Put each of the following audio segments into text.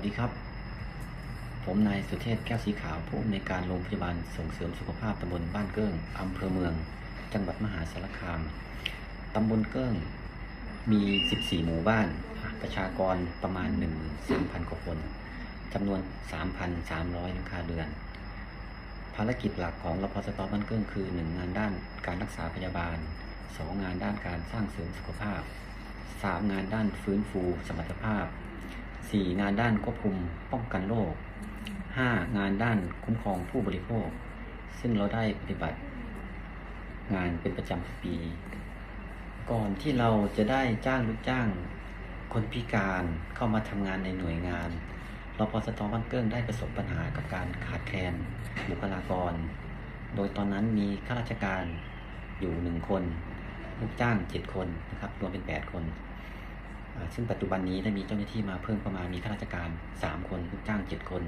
วัสดีครับ ผมนายสุเทพแก้วสีขาวผู้อำนวยการโรงพยาบาลส่งเสริมสุขภาพตำบลบ้านเกิ้งอำเภอเมือง จังหวัดมหาสารคาม ตำบลเกิ้งมี 14 หมู่บ้าน ประชากรประมาณ 13,000 กว่าคนจำนวน 3,300 หลังคาเรือน ภารกิจหลักของรพสตบ้านเกิ้งคือ 1 งานด้านการรักษาพยาบาล 2 งานด้านการสร้างเสริมสุขภาพ 3 งานด้านฟื้นฟูสมรรถภาพ 4 งานด้านควบคุมป้องกันโรค 5 งานด้านคุ้มครองผู้บริโภค ซึ่งเราได้ปฏิบัติ งานเป็นประจำทุกปี ก่อนที่เราจะได้จ้างลูกจ้าง คนพิการเข้ามาทำงานในหน่วยงานรพสตบ้านเกิ้งได้ประสบปัญหากับการขาดแคลนบุคลากร โดยตอนนั้นมีข้าราชการอยู่หนึ่งคน ลูกจ้างเจ็ดคนนะครับรวมเป็นแปดคน ซึ่งปัจจุบันนี้ได้มีเจ้าหน้าที่มาเพิ่มประมาณมีข้าราชการ 3 คนลูกจ้าง 7 คน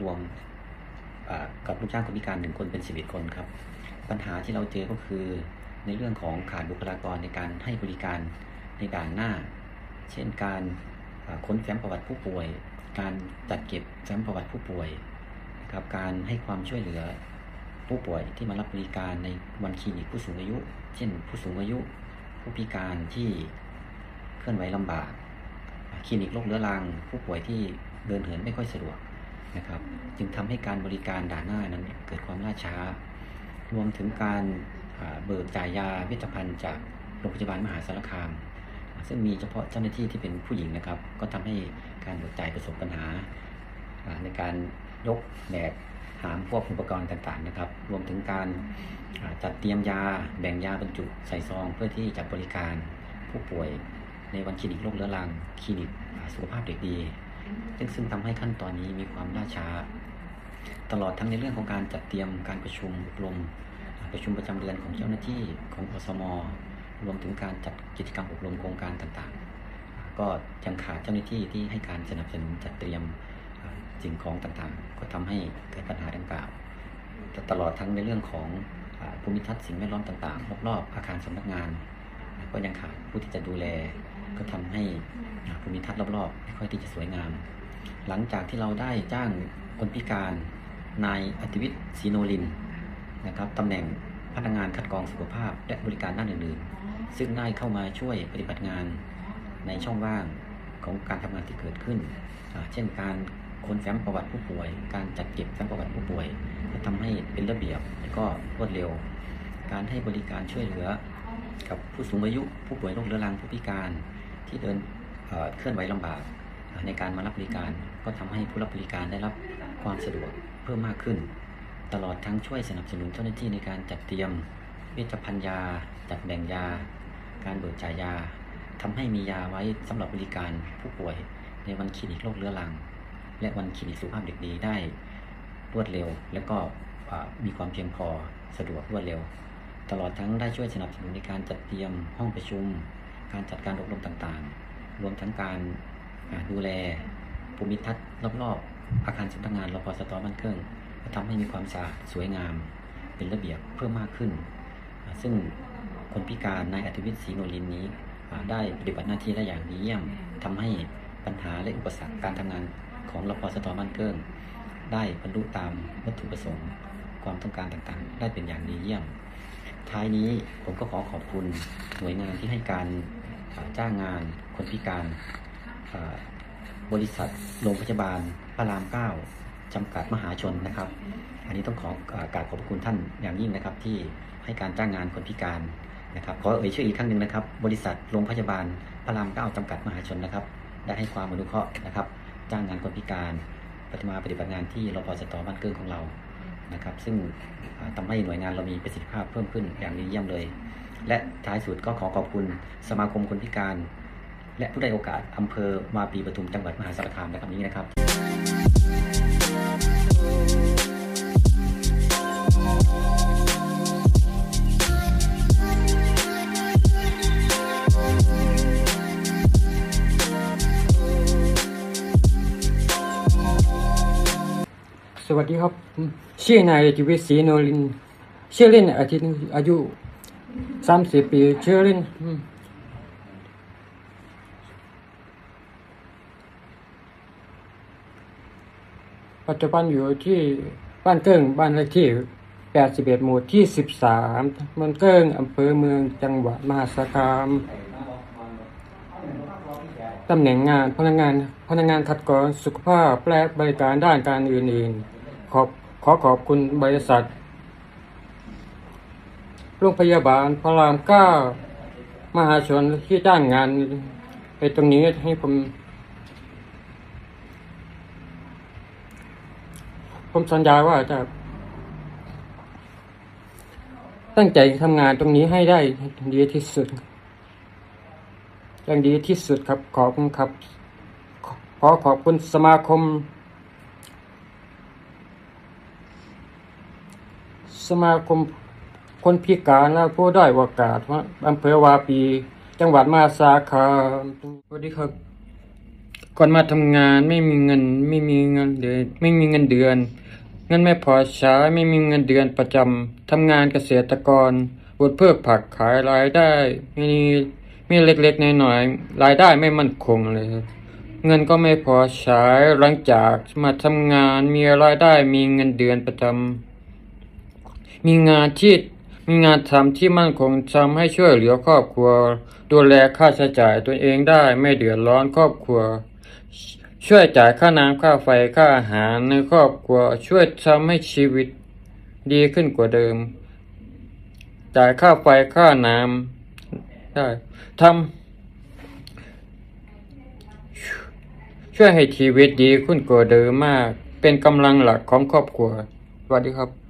รวมกับลูกจ้างคนพิการ1คนเป็น11คนครับ ปัญหาที่เราเจอก็คือในเรื่องของขาดบุคลากรในการให้บริการในด่านหน้า เช่นการค้นแฟ้มประวัติผู้ป่วย การจัดเก็บแฟ้มประวัติผู้ป่วยนะครับการให้ความช่วยเหลือผู้ป่วยที่มารับบริการในวันคลินิกผู้สูงอายุ เช่น ผู้สูงอายุ ผู้พิการที่ เคลื่อนไหวลำบาก คลินิกโรคเรื้อรัง ผู้ป่วยที่เดินเหินไม่ค่อยสะดวกนะครับ จึงทำให้การบริการด่านหน้านั้นเกิดความล่าช้า รวมถึงการเบิกจ่ายยาเวชภัณฑ์จากโรงพยาบาลมหาสารคาม ซึ่งมีเฉพาะเจ้าหน้าที่ที่เป็นผู้หญิงนะครับ ก็ทำให้การเบิกจ่ายประสบปัญหา ในการยกแบกหามพวกอุปกรณ์ต่างๆนะครับ รวมถึงการจัดเตรียมยาแบ่งยาบรรจุใส่ซองเพื่อที่จะบริการผู้ป่วย ในวันคลินิกโรคเรื้อรังคลินิกสุขภาพเด็กดี ซึ่งซึ่งทำให้ขั้นตอนนี้มีความล่าช้า ตลอดทั้งในเรื่องของการจัดเตรียมการประชุมอบรมประชุมประจำเดือนของเจ้าหน้าที่ของอสมรวมถึงการจัดกิจกรรมอบรมโครงการต่างๆ ก็ยังขาดเจ้าหน้าที่ที่ให้การสนับสนุนจัดเตรียมสิ่งของต่างๆ ก็ทำให้เกิดปัญหาดังกล่าวตลอดทั้งในเรื่องของภูมิทัศน์สิ่งแวดล้อมต่างๆรอบๆอาคารสำนักงาน ก็ยังขาดผู้ที่จะดูแล ก็ทำให้ภูมิทัศน์รอบๆไม่ค่อยที่จะสวยงาม หลังจากที่เราได้จ้างคนพิการนายอธิวิทย์ศรีโนลินนะครับตำแหน่งพนักงานคัดกรองสุขภาพ และบริการด้านอื่นๆ ซึ่งได้เข้ามาช่วยปฏิบัติงานในช่องว่างของการทำงานที่เกิดขึ้น เช่นการค้นแฟ้มประวัติผู้ป่วย การจัดเก็บแฟ้มประวัติผู้ป่วยจะทำให้เป็นระเบียบและก็รวดเร็ว การให้บริการช่วยเหลือ กับผู้สูงอายุผู้ป่วยโรคเรื้อรังผู้พิการ ที่เดินเคลื่อนไหวลำบากในการมารับบริการ ก็ทำให้ผู้รับบริการได้รับความสะดวกเพิ่มมากขึ้น ตลอดทั้งช่วยสนับสนุนเจ้าหน้าที่ในการจัดเตรียมเวชภัณฑ์ยา จัดแบ่งยา การเบิกจ่ายยาทำให้มียาไว้สำหรับบริการผู้ป่วยในวันคลินิกโรคเรื้อรัง และวันคลินิกสุขภาพเด็กดีได้รวดเร็ว และก็มีความเพียงพอสะดวกรวดเร็ว ตลอดทั้งได้ช่วยสนับสนุนในการจัดเตรียมห้องประชุม การจัดการอบรมต่างๆ รวมทั้งการดูแลภูมิทัศน์รอบๆ อาคารสำนักงานรพสตบ้านเครื่องทำให้มีความสะอาดสวยงาม เป็นระเบียบเพิ่มมากขึ้น ซึ่งคนพิการนายอธิวิทย์ศรีโนลินนี้ได้ปฏิบัติหน้าที่ได้อย่างดีเยี่ยมทำให้ปัญหาและอุปสรรคการทำงานของรพสตบ้านเกิ้งได้บรรลุตามวัตถุประสงค์ ความต้องการต่างๆ ได้เป็นอย่างดีเยี่ยม ท้ายนี้ผมก็ขอขอบคุณหน่วยงานที่ให้การ จ้างงานคนพิการ บริษัทโรงพยาบาลพระรามเก้าจำกัดมหาชนนะครับ อันนี้ต้องขอกราบขอบพระคุณท่านอย่างยิ่งนะครับ ที่ให้การจ้างงานคนพิการนะครับขอเอ่ยชื่ออีกครั้งหนึ่งนะครับ บริษัทโรงพยาบาลพระรามเก้าจำกัดมหาชนนะครับ ได้ให้ความอนุเคราะห์นะครับ จ้างงานคนพิการปฏิมาปฏิบัติงานที่รพสตบ้านเกิ้งของเรา นะครับ ซึ่งทำทำให้หน่วยงานเรามีประสิทธิภาพเพิ่มขึ้นอย่างดีเยี่ยมเลย และท้ายสุดก็ขอขอบคุณสมาคมคนพิการ และผู้ได้โอกาสอำเภอมาปีปทุมจังหวัดมหาสารคามนะครับนี้นะครับ วัสดีครับชื่อนายจิวิศรีโนลินชื่อเล่นอาทิตย์อายุสามสิบปีชื่อเล่นปัจจุบันอยู่ที่บ้านเกิ้งบ้านเลขที่81หมู่ที่13ตำบลเกิ้งอำเภอเมืองจังหวัดมหาสารคามตำแหน่งงานพนักงานพนักงานคัดกรองสุขภาพและบริการด้านการอื่นๆ ขอบขอขอบคุณบริษัทโรงพยาบาลพระรามเก้ามหาชนที่จ้างงานไปตรงนี้ให้ผม ผมสัญญาว่าจะ ตั้งใจทำงานตรงนี้ให้ได้ดีที่สุดอย่างดีที่สุดครับขอบคุณครับ ขอขอขอบคุณสมาคม สมาคมคนพิการและผู้ด้อยโอกาสว่าอำเภอวาปี จังหวัดมาสาคามสวัสดีครับ ก่อนมาทำงานไม่มีเงินไม่มีเงินเดือนไม่มีเงินเดือน เงินไม่พอใช้ไม่มีเงินเดือนประจำทำงานเกษตรกรบดเพื่อผักขายรายได้มีมีเล็กๆน้อยๆรายได้ไม่มั่นคงเลยครับเงินก็ไม่พอใช้หลังจากมาทำงานมีรายได้มีเงินเดือนประจำ มีงานที่มีงานทำที่มั่นคงทำให้ช่วยเหลือครอบครัว ดูแลค่าใช้จ่ายตัวเองได้ไม่เดือดร้อนครอบครัว ช่วยจ่ายค่าน้ำค่าไฟค่าอาหารในครอบครัว ช่วยทำให้ชีวิตดีขึ้นกว่าเดิม จ่ายค่าไฟค่าน้ำได้ทำช่วยให้ชีวิตดีขึ้นกว่าเดิมมาก เป็นกำลังหลักของครอบครัวสวัสดีครับ